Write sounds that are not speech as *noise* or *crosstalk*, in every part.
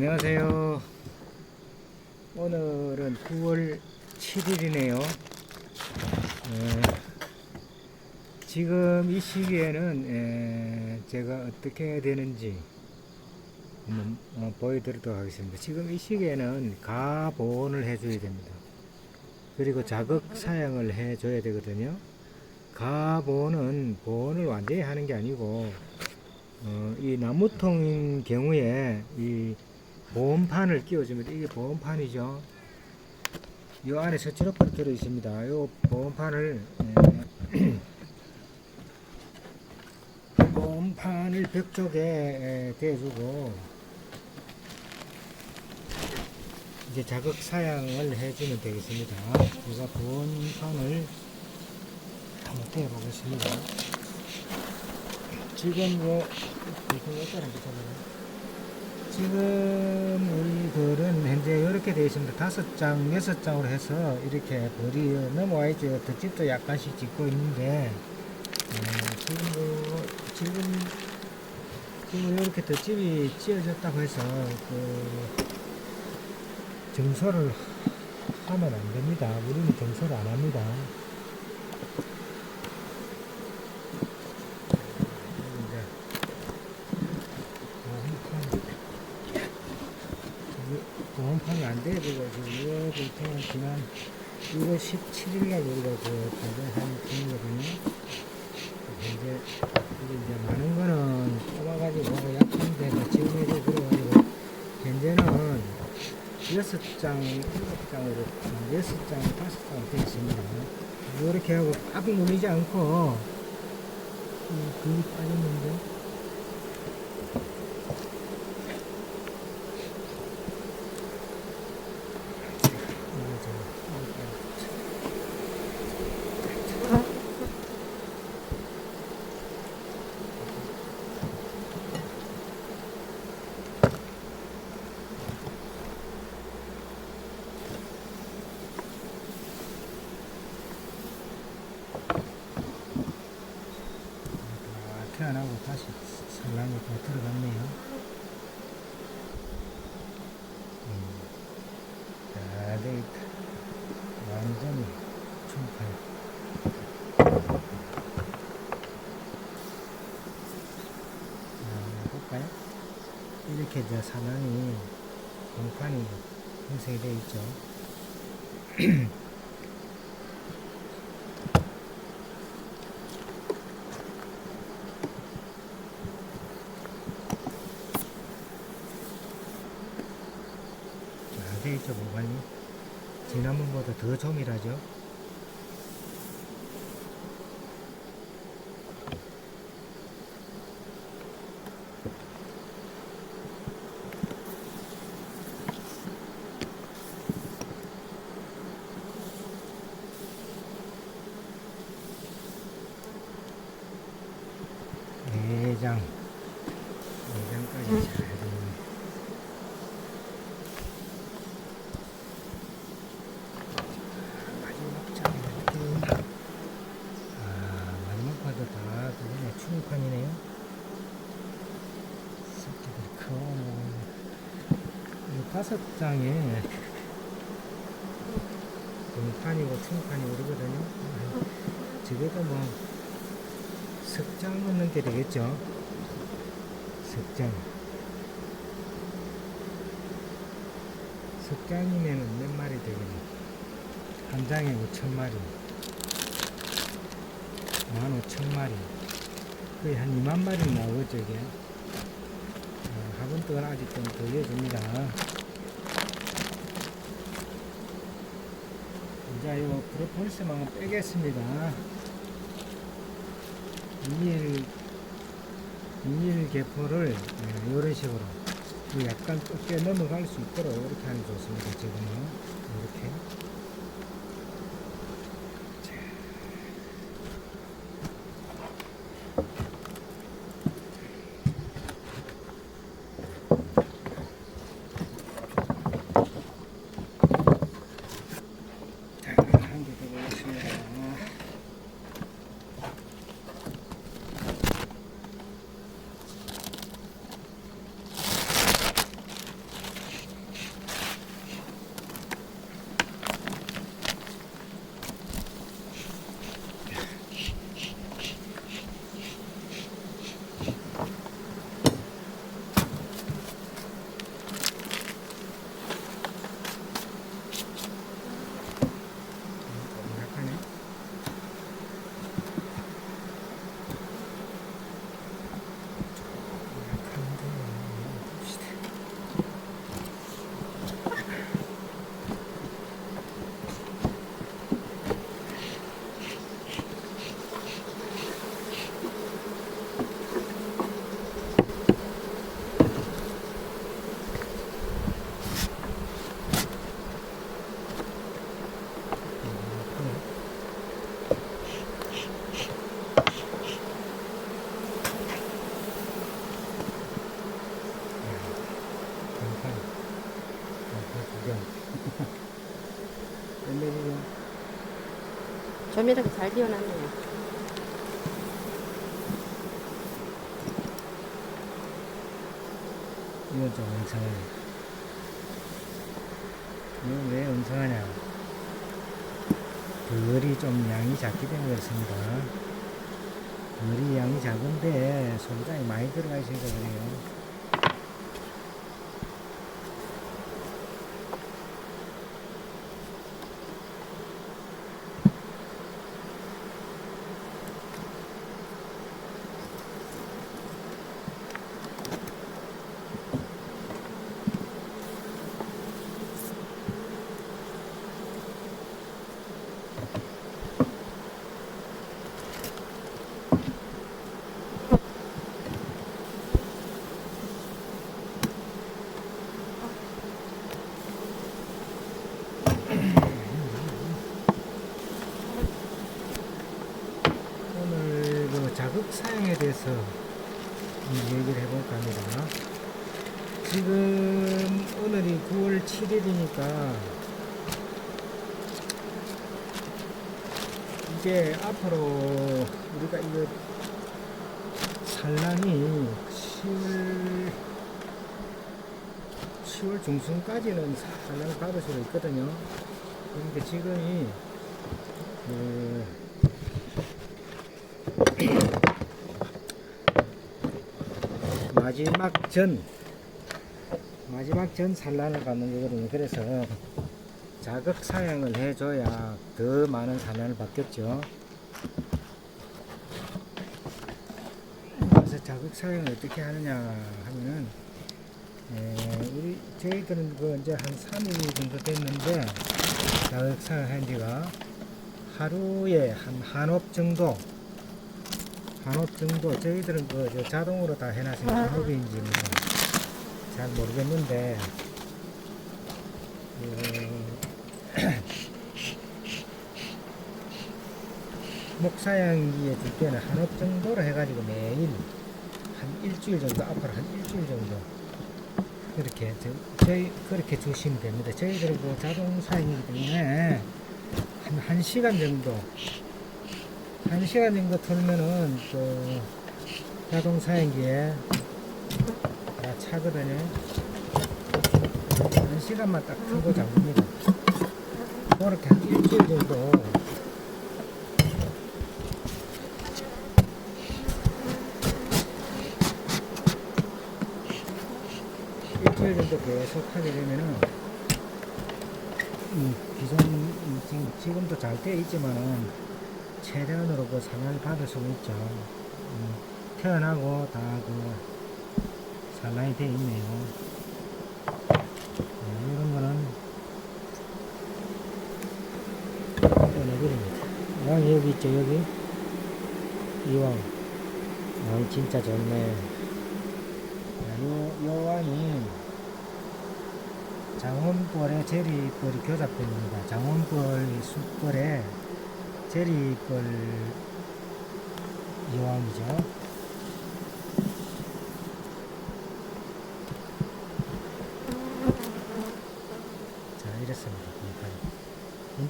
안녕하세요. 오늘은 9월 7일이네요. 지금 이 시기에는 에, 제가 어떻게 되는지 한번 어, 보여드리도록 하겠습니다. 지금 이 시기에는 가보온을 해줘야 됩니다. 그리고 자극 사양을 해줘야 되거든요. 가보온은 보온을 완전히 하는 게 아니고 어, 이 나무통인 경우에 이 보온판을 끼워줍니다. 이게 보온판이죠. 이 안에 서치로프가 들어 있습니다. 이 보온판을 에, 보온판을 벽 쪽에 에, 대주고 이제 자극 사양을 해주면 되겠습니다. 제가 보온판을 한번 대보겠습니다. 지금 요 이거 어쩌는 거잖아요. 지금 우리들은 현재 이렇게 되어 있습니다. 다섯 장, 여섯 장으로 해서 이렇게 벌이 넘어와 있죠. 덧집도 약간씩 짓고 있는데 어, 지금 뭐, 지금 지금 이렇게 덧집이 찌어졌다고 해서 그 정서를 하면 안 됩니다. 우리는 정서를 안 합니다. 이제 보험판이 안 돼가지고 지금 이거 지난 1월 17일날 우리가 그 발견한 중이거든요. 이제 이제 많은 거는 뽑아가지고 약한데 지금 해서 그래가지고 현재는 여섯 장, 일곱 장으로 여섯 장, 다섯 장 되어 있습니다. 이렇게 하고 꽉 눌리지 않고 이 근이 빠졌는데 이거 좀 다 태어나고 다시 설랑이 다 들어갔네요. 음, 잘 되겠다. 완전히 충분해. 아, 볼까요? 이렇게 이제 사망이 공판이 형성이 되어 있죠. *clears throat* 잘 되어 있죠, 공판이. 지난번보다 더 조밀하죠. 내장, 내장까지 잘 되네. 마지막 장에 이렇게 아 마지막 판도 다섯 장에 공판이고 충판이 오르거든요 적어도 뭐 석장 넘는 게 되겠죠 석장 석장이면 몇 마리 되겠네 한 장에 5천 마리, 1만 5천 마리, 거의 한 2만 마리 나오겠죠, 이게. 어, 화분 동안 아직 좀더 이어집니다. 이제 요 프로폴스만 빼겠습니다. 이일, 이일 개포를 예, 이런 식으로 약간 좁게 넘어갈 수 있도록 이렇게 하는 게 좋습니다. 지금은 이렇게. 자, 한개 더 보겠습니다. 강판. 그 구경. 웬일이죠? 좀 이렇게 잘 비워놨네요. 이건 좀 엉성하네. 이건 왜 엉성하냐? 벌이 좀 양이 작기 때문에 그렇습니다. 벌이 양이 작은데 소장이 많이 들어가 있으니까 그래요. 오늘 그 자극 사용에 대해서 좀 얘기를 해볼까 합니다. 지금 오늘이 9월 7일이니까 이제 앞으로 우리가 이거 산란이 10월 10월 중순까지는 산란을 받을 수가 있거든요. 그런데 지금이 그 *clears throat* 마지막 전 마지막 전 산란을 받는 거거든요. 그래서 자극 사용을 해줘야 더 많은 산란을 받겠죠. 그래서 자극 사용을 어떻게 하느냐 하면은 에, 우리 저희들은 그 이제 한 3일 정도 됐는데 자극 사용한 지가 하루에 한 한옵 정도 한옵 정도 저희들은 그저 자동으로 다 해놨으니까 한옵인지 뭐잘 모르겠는데 그 목사양기에 줄 때는 한옵 정도로 해가지고 매일 한 일주일 정도 앞으로 한 일주일 정도 그렇게 저, 저희 그렇게 주시면 됩니다. 저희들은 그 자동 사양이기 때문에 한, 한 시간 정도 한 시간 정도 틀면은 그 자동 사행기에 다 차거든요. 한 시간만 딱 틀고 잠깁니다. 그렇게 한 일주일 정도 일주일 정도 계속 하게 되면은 음, 기존 음, 지금, 지금도 잘돼 있지만은 최대한으로 그 산란을 받을 수 있죠. 음, 태어나고 다 그 산란이 돼 있네요. 네, 이런 거는 왕 여기 있죠, 여기? 이왕. 왕 진짜 좋네. 자, 요, 요 왕이 장원벌의 제리벌이 교잡벌입니다. 장원벌 숯벌에 제리벌 이왕이죠. 자, 이렇습니다. 그러니까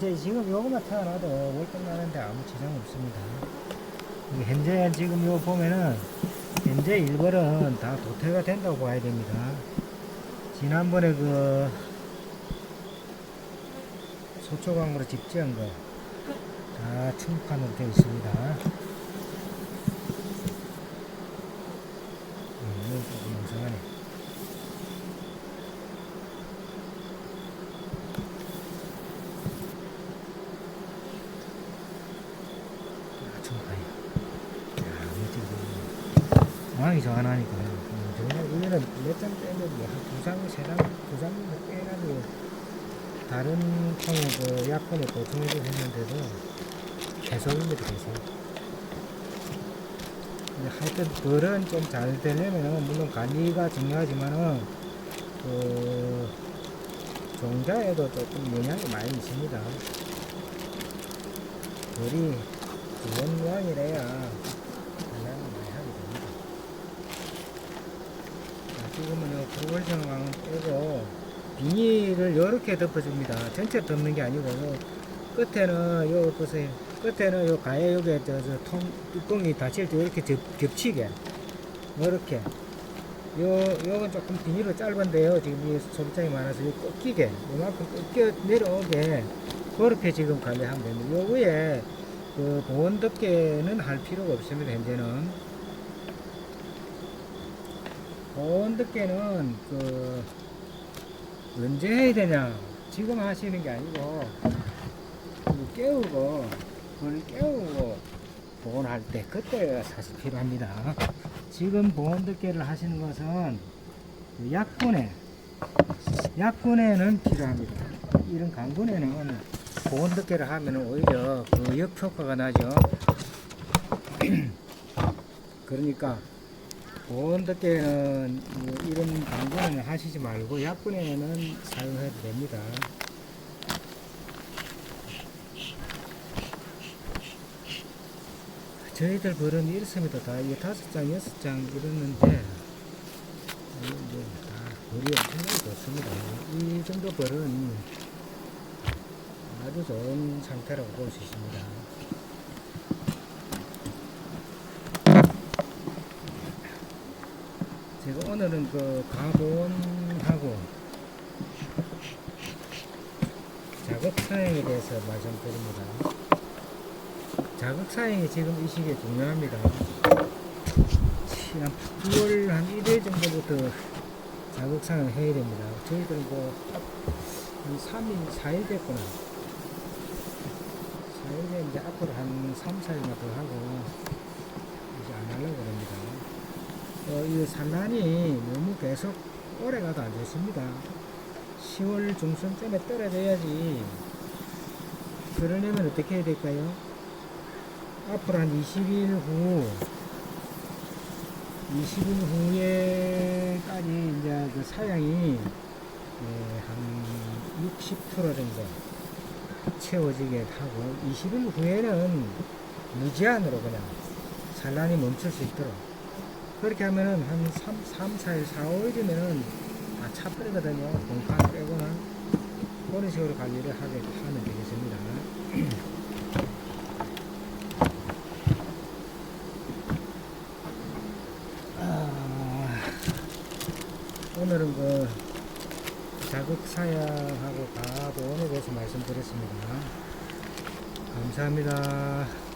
이제 지금 요거만 태어나도 월등 나는데 아무 지장 없습니다. 현재 지금 요 보면은 현재 일벌은 다 도태가 된다고 봐야 됩니다. 지난번에 그 소초광으로 집지한 거 다 충판으로 되어 있습니다. 음, 이건 조금 이상하네. 아, 충판이. 야, 이거 왕이 저 하나니까. 음, 정말 이거는 몇장 빼면 뭐한두 장, 세 장, 두장 빼가지고 다른 통에 그 약분을 보충해주고 했는데도 계속입니다, 계속. 하여튼 벌은 좀 잘 되려면은 물론 관리가 중요하지만은 그 종자에도 조금 영향이 많이 있습니다. 벌이 좋은 모양이래야 관리를 많이 하게 됩니다. 자, 지금은 왕은 빼고 비닐을 이렇게 덮어줍니다. 전체 덮는 게 아니고 요 끝에는 요 보세요. 끝에는 요 가에 요게 저저 통 뚜껑이 닫힐 때 이렇게 겹, 겹치게 이렇게 요 요건 조금 비닐은 짧은데요. 지금 이 소비장이 많아서 요 꺾이게 요만큼 꺾여 내려오게 그렇게 지금 관리하면 됩니다. 요 위에 그 보온 덮개는 할 필요가 없습니다. 현재는 보 온 덮개는 그 언제 해야 되냐 지금 하시는 게 아니고 그 깨우고 불 깨우고 보온할 때 그때 사실 필요합니다. 지금 보온 덮개를 하시는 것은 그 약분에 약분에는 필요합니다. 이런 강분에는 보온 덮개를 하면 오히려 그 역효과가 나죠. *clears throat* 그러니까 보온 덮개는 뭐 이런 강분에는 하시지 말고 약분에는 사용해도 됩니다. 저희들 벌은 이렇습니다. 다 다섯 장, 여섯 장 이랬는데 이게 뭐다 벌이 엄청나게 좋습니다. 이 정도 벌은 아주 좋은 상태라고 볼 수 있습니다. 제가 오늘은 그 가본하고 작업 사양에 대해서 말씀드립니다. 작업 사양이 지금 이 시기에 중요합니다. 한 9월 한 1일 정도부터 작업 사양 해야 됩니다. 저희들은 뭐한 3일, 4일 됐구나. 4일 됐는데 앞으로 한 3, 4일만 더 하고 이제 안 하려고 합니다. 어, 이 산란이 너무 계속 오래 가도 안 좋습니다. 10월 중순쯤에 떨어져야지. 그러려면 어떻게 해야 될까요? 앞으로 한 20일 후, 20일 후에까지 이제 그 사양이 예, 한 60% 정도 채워지게 하고 20일 후에는 무제한으로 그냥 산란이 멈출 수 있도록 그렇게 하면은 한 3, 3 4일, 4, 5일이면은 다 차버리거든요. 공판 빼거나 그런 식으로 관리를 하게 하면 되겠습니다. *clears throat* 아, 오늘은 그 자극 사양하고 가보온에 대해서 말씀드렸습니다. 감사합니다.